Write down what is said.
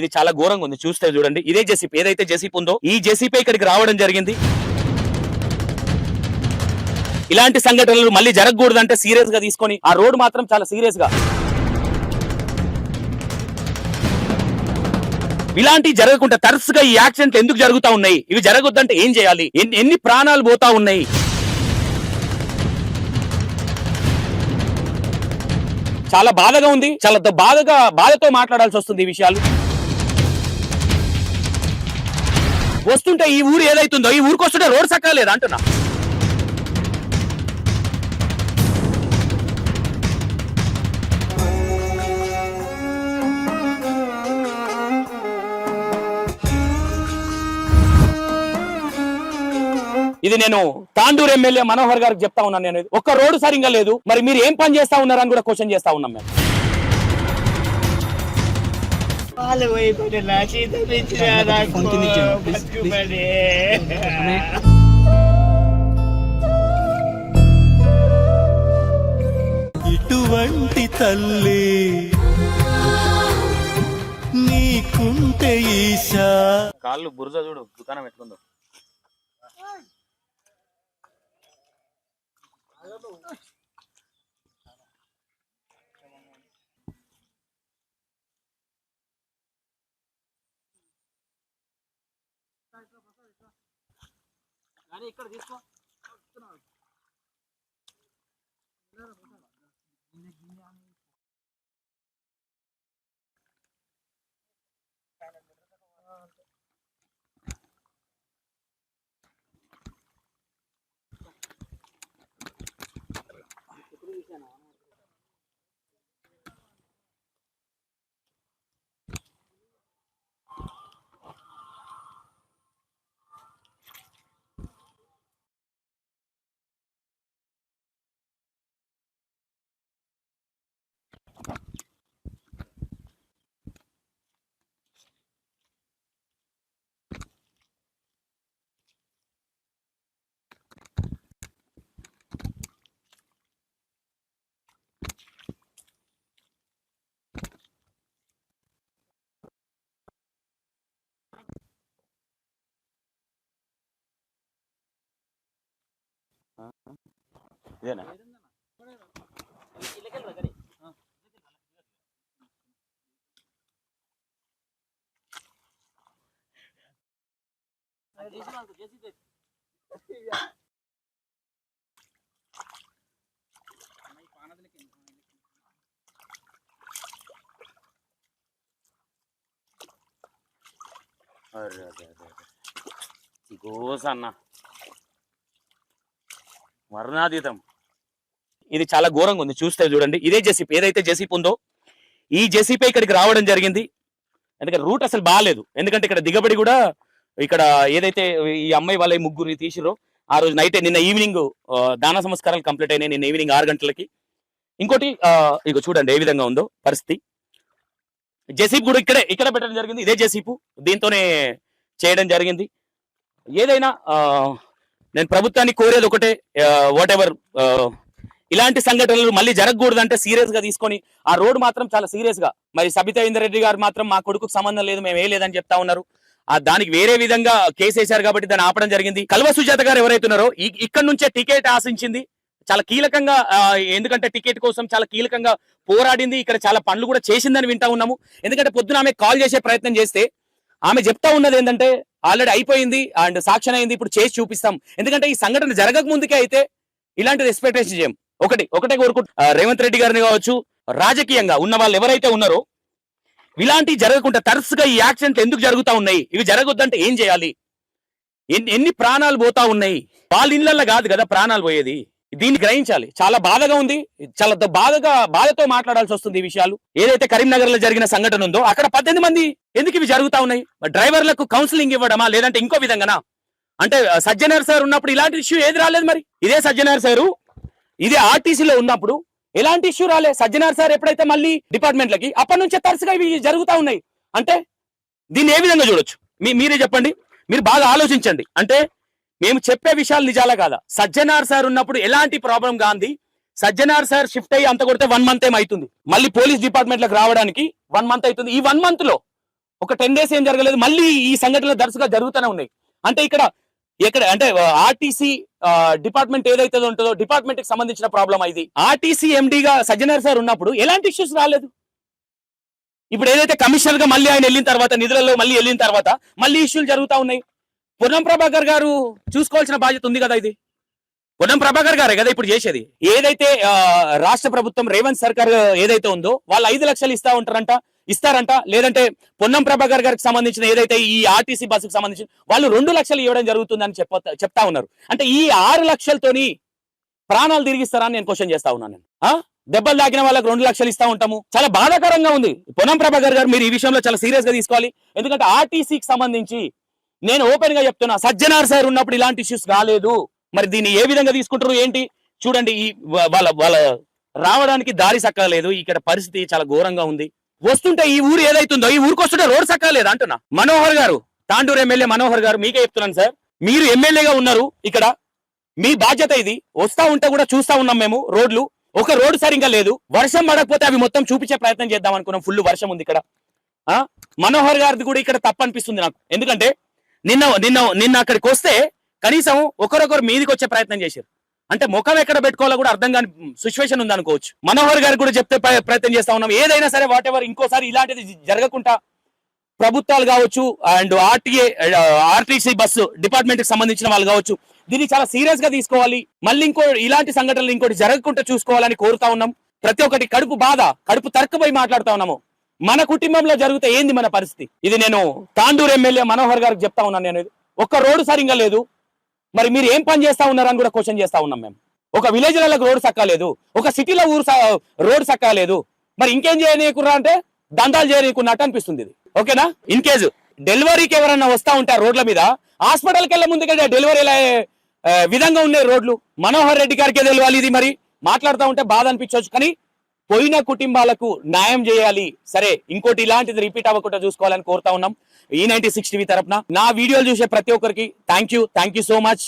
ఇది చాలా ఘోరంగా ఉంది. చూస్తే చూడండి. ఇదే జెసిప్. ఏదైతే జెసిప్ ఉందో ఈ జెసిపి ఇక్కడికి రావడం జరిగింది. ఇలాంటి సంఘటనలు మళ్ళీ జరగకూడదంటే సీరియస్గా తీసుకొని ఆ రోడ్ మాత్రం చాలా సీరియస్గా ఇలాంటివి జరగకుండా తరచుగా ఈ యాక్సిడెంట్లు ఎందుకు జరుగుతా ఉన్నాయి? ఇవి జరగొద్దంటే ఏం చేయాలి? ఎన్ని ఎన్ని ప్రాణాలు పోతా ఉన్నాయి? చాలా బాధగా ఉంది. చాలా బాధగా బాధతో మాట్లాడాల్సి వస్తుంది ఈ విషయాలు. వస్తుంటే ఈ ఊరు ఏదైతుందో ఈ ఊరికి వస్తుంటే రోడ్ సక్కలేదు అంటున్నా. ఇది నేను తాండూరు ఎమ్మెల్యే మనోహర్ గారికి చెప్తా ఉన్నాను నేను. ఒక్క రోడ్డు సరిగా లేదు. మరి మీరు ఏం పని చేస్తా ఉన్నారని కూడా క్వశ్చన్ చేస్తా ఉన్నాం మేము. పాలు నా నాకు బతుకుమని. ఇటువంటి తల్లి నీకుంటే ఈశా. కాళ్ళు బురద చూడు దుకాణం పెట్టుకుందో ఇదేనా అరే అరే అరే అరే. గోస అన్న వర్ణాతీతం ఇది చాలా ఘోరంగా ఉంది. చూస్తే చూడండి. ఇదే జెసిపి. ఏదైతే జెసిపి ఉందో ఈ జెసిపి ఇక్కడికి రావడం జరిగింది. ఎందుకంటే రూట్ అసలు బాగాలేదు ఎందుకంటే ఇక్కడ దిగబడి కూడా ఇక్కడ ఏదైతే ఈ అమ్మాయి వాళ్ళ ఈ ముగ్గురిని తీసిరో ఆ రోజు నైట్ నిన్న ఈవినింగ్ దాన సంస్కారాలు కంప్లీట్ అయినాయి. నిన్న ఈవినింగ్ ఆరు గంటలకి. ఇంకోటి ఇక చూడండి ఏ విధంగా ఉందో పరిస్థితి. జెసిపి కూడా ఇక్కడే ఇక్కడ పెట్టడం జరిగింది. ఇదే జెసిపు. దీంతోనే చేయడం జరిగింది. ఏదైనా నేను ప్రభుత్వాన్ని కోరేది ఒకటే వాట్ ఎవర్ ఇలాంటి సంఘటనలు మళ్ళీ జరగకూడదంటే సీరియస్గా తీసుకొని ఆ రోడ్ మాత్రం చాలా సీరియస్గా. మరి సబితా ఇందర్ రెడ్డి గారు మాత్రం మా కొడుకుకు సంబంధం లేదు మేము లేదని చెప్తా ఉన్నారు. ఆ దానికి వేరే విధంగా కేసు వేశారు కాబట్టి దాన్ని ఆపడం జరిగింది. కల్వ సుజాత గారు ఎవరైతున్నారో ఇక్కడ నుంచే టికెట్ ఆశించింది. చాలా కీలకంగా ఎందుకంటే టికెట్ కోసం చాలా కీలకంగా పోరాడింది. ఇక్కడ చాలా పనులు కూడా చేసిందని వింటా ఉన్నాము. ఎందుకంటే పొద్దున ఆమె కాల్ చేసే ప్రయత్నం చేస్తే ఆమె చెప్తా ఉన్నది ఏంటంటే ఆల్రెడీ అయిపోయింది అండ్ సాక్ష్యం అయింది ఇప్పుడు చేసి చూపిస్తాం. ఎందుకంటే ఈ సంఘటన జరగక ముందుకే అయితే ఇలాంటిది ఎక్స్పెక్టేషన్ చేయం. ఒకటి ఒకటే కోరుకుంటు రేవంత్ రెడ్డి గారిని కావచ్చు రాజకీయంగా ఉన్న వాళ్ళు ఎవరైతే ఉన్నారో ఇలాంటివి జరగకుండా తరచుగా ఈ యాక్సిడెంట్లు ఎందుకు జరుగుతా ఉన్నాయి? ఇవి జరగొద్దంటే ఏం చేయాలి? ఎన్ని ఎన్ని ప్రాణాలు పోతా ఉన్నాయి? వాళ్ళ ఇళ్ళల్లో కాదు కదా ప్రాణాలు పోయేది. దీన్ని గ్రహించాలి. చాలా బాధగా ఉంది. చాలా బాధగా బాధతో మాట్లాడాల్సి వస్తుంది ఈ విషయాలు. ఏదైతే కరీంనగర్లో జరిగిన సంఘటన ఉందో అక్కడ పద్దెనిమిది మంది ఎందుకు ఇవి జరుగుతా ఉన్నాయి? డ్రైవర్లకు కౌన్సిలింగ్ ఇవ్వడమా? లేదంటే ఇంకో విధంగానా? అంటే సజ్జనార్ సార్ ఉన్నప్పుడు ఇలాంటి ఇష్యూ ఏది రాలేదు మరి? ఇదే సజ్జనార్ సారు ఇది ఆర్టీసీలో ఉన్నప్పుడు ఎలాంటి ఇష్యూ రాలే. సజ్జనార్ సార్ ఎప్పుడైతే మళ్ళీ డిపార్ట్మెంట్లకి అప్పటి నుంచే తరచుగా ఇవి జరుగుతూ ఉన్నాయి. అంటే దీన్ని ఏ విధంగా చూడొచ్చు? మీ మీరే చెప్పండి. మీరు బాగా ఆలోచించండి. అంటే మేము చెప్పే విషయాలు నిజాలా కాదా? సజ్జనార్ సార్ ఉన్నప్పుడు ఎలాంటి problem Gandhi? Sajjanar sir shift అయ్యి అంత కొడితే వన్ మంత్ ఏమవుతుంది మళ్ళీ పోలీస్ డిపార్ట్మెంట్లకు రావడానికి వన్ మంత్ అవుతుంది ఈ వన్ మంత్లో ఒక టెన్ డేస్ ఏం జరగలేదు. మళ్ళీ ఈ సంఘటనలు దర్శగా జరుగుతూనే ఉన్నాయి. అంటే ఇక్కడ ఎక్కడ అంటే ఆర్టీసీ డిపార్ట్మెంట్ ఏదైతే ఉంటుందో డిపార్ట్మెంట్కి సంబంధించిన ప్రాబ్లమ్ ఇది. ఆర్టీసీ ఎండిగా సజ్జనర్ సార్ ఉన్నప్పుడు ఎలాంటి ఇష్యూస్ రాలేదు. ఇప్పుడు ఏదైతే కమిషనర్గా మళ్ళీ ఆయన వెళ్ళిన తర్వాత నిధులలో మళ్ళీ వెళ్ళిన తర్వాత మళ్ళీ ఇష్యూలు జరుగుతా ఉన్నాయి. పొన్నం ప్రభాకర్ గారు చూసుకోవాల్సిన బాధ్యత ఉంది కదా ఇది. పొన్నం ప్రభాకర్ గారే కదా ఇప్పుడు చేసేది. ఏదైతే రాష్ట్ర ప్రభుత్వం రేవంత్ సర్కార్ ఏదైతే ఉందో వాళ్ళు ఐదు లక్షలు ఇస్తా ఉంటారంట. ఇస్తారంట. లేదంటే పొన్నం ప్రభాకర్ గారికి సంబంధించిన ఏదైతే ఈ ఆర్టీసీ బస్సుకు సంబంధించిన వాళ్ళు రెండు లక్షలు ఇవ్వడం జరుగుతుందని చెప్ప చెప్తా ఉన్నారు. అంటే ఈ ఆరు లక్షలతోని ప్రాణాలు తిరిగిస్తారని నేను క్వశ్చన్ చేస్తా ఉన్నాను నేను. ఆ? దెబ్బలు తాకిన వాళ్ళకి రెండు లక్షలు ఇస్తా ఉంటాము. చాలా బాధాకరంగా ఉంది. పొన్నం ప్రభాకర్ గారు మీరు ఈ విషయంలో చాలా సీరియస్గా తీసుకోవాలి. ఎందుకంటే ఆర్టీసీకి సంబంధించి నేను ఓపెన్గా చెప్తున్నా సజ్జనార్ సార్ ఉన్నప్పుడు ఇలాంటి ఇష్యూస్ రాలేదు. మరి దీన్ని ఏ విధంగా తీసుకుంటారు ఏంటి? చూడండి ఈ వాళ్ళ వాళ్ళ రావడానికి దారి సక్కలేదు. ఇక్కడ పరిస్థితి చాలా ఘోరంగా ఉంది. వస్తుంటే ఈ ఊరు ఏదైతుందో ఈ ఊరికి వస్తుంటే రోడ్ సక్కలేదు అంటున్నా. మనోహర్ గారు తాండూరు ఎమ్మెల్యే మనోహర్ గారు మీకే చెప్తున్నాను సార్. మీరు ఎమ్మెల్యేగా ఉన్నారు ఇక్కడ. మీ బాధ్యత ఇది. వస్తా ఉంటే కూడా చూస్తా ఉన్నాం మేము రోడ్లు. ఒక రోడ్డు సరిగ్గా లేదు. వర్షం పడకపోతే అవి మొత్తం చూపించే ప్రయత్నం చేద్దాం అనుకున్నాం. ఫుల్ వర్షం ఉంది ఇక్కడ. ఆ? మనోహర్ గారిది కూడా ఇక్కడ తప్పు అనిపిస్తుంది నాకు. ఎందుకంటే నిన్న నిన్న నిన్న అక్కడికి వస్తే కనీసం ఒకరొకరు మీదికి వచ్చే ప్రయత్నం చేశారు. అంటే ముఖం ఎక్కడ పెట్టుకోవాలో కూడా అర్థం కాని సిచ్యువేషన్ ఉంది అనుకోవచ్చు మనోహర్ గారు కూడా చెప్తే ప్రయత్నం చేస్తా ఉన్నాం. ఏదైనా సరే వాట్ ఎవర్ ఇంకోసారి ఇలాంటిది జరగకుండా ప్రభుత్వాలు కావచ్చు అండ్ ఆర్టీఏ ఆర్టీసీ బస్సు డిపార్ట్మెంట్కి సంబంధించిన వాళ్ళు కావచ్చు దీన్ని చాలా సీరియస్గా తీసుకోవాలి. మళ్ళీ ఇంకో ఇలాంటి సంఘటనలు ఇంకోటి జరగకుండా చూసుకోవాలని కోరుతా ఉన్నాం. ప్రతి ఒక్కటి కడుపు బాధ కడుపు తరక్కుపోయి మాట్లాడుతా ఉన్నాము. మన కుటుంబంలో జరిగితే ఏంది మన పరిస్థితి? ఇది నేను తాండూరు ఎమ్మెల్యే మనోహర్ గారికి చెప్తా ఉన్నాను నేను. ఒక్క రోడ్డు సరిగ్గా లేదు. మరి మీరు ఏం పని చేస్తా ఉన్నారని కూడా క్వశ్చన్ చేస్తా ఉన్నాం మేము. ఒక విలేజ్లకు రోడ్ సక్కలేదు ఒక సిటీలో ఊరు స- రోడ్ సక్కలేదు మరి ఇంకేం చేయనీయకుర్రా అంటే దందాలు చేయనీయకున్నట్టు అనిపిస్తుంది ఇది. ఓకేనా? ఇన్ కేసు డెలివరీకి ఎవరన్నా వస్తా ఉంటారు రోడ్ల మీద హాస్పిటల్కి వెళ్ళే ముందుకే డెలివరీ విధంగా ఉన్నాయి రోడ్లు. మనోహర్ రెడ్డి గారికి తెలియాలి ఇది మరి. మాట్లాడుతూ ఉంటే బాధ అనిపించవచ్చు కానీ పోయిన కుటుంబాలకు న్యాయం చేయాలి. సరే ఇంకోటి ఇలాంటిది రిపీట్ అవ్వకుండా చూసుకోవాలని కోరుతా ఉన్నాం. ఈ నైన్టీ సిక్స్ టీవీ తరపున నా వీడియోలు చూసే ప్రతి ఒక్కరికి thank you thank you so much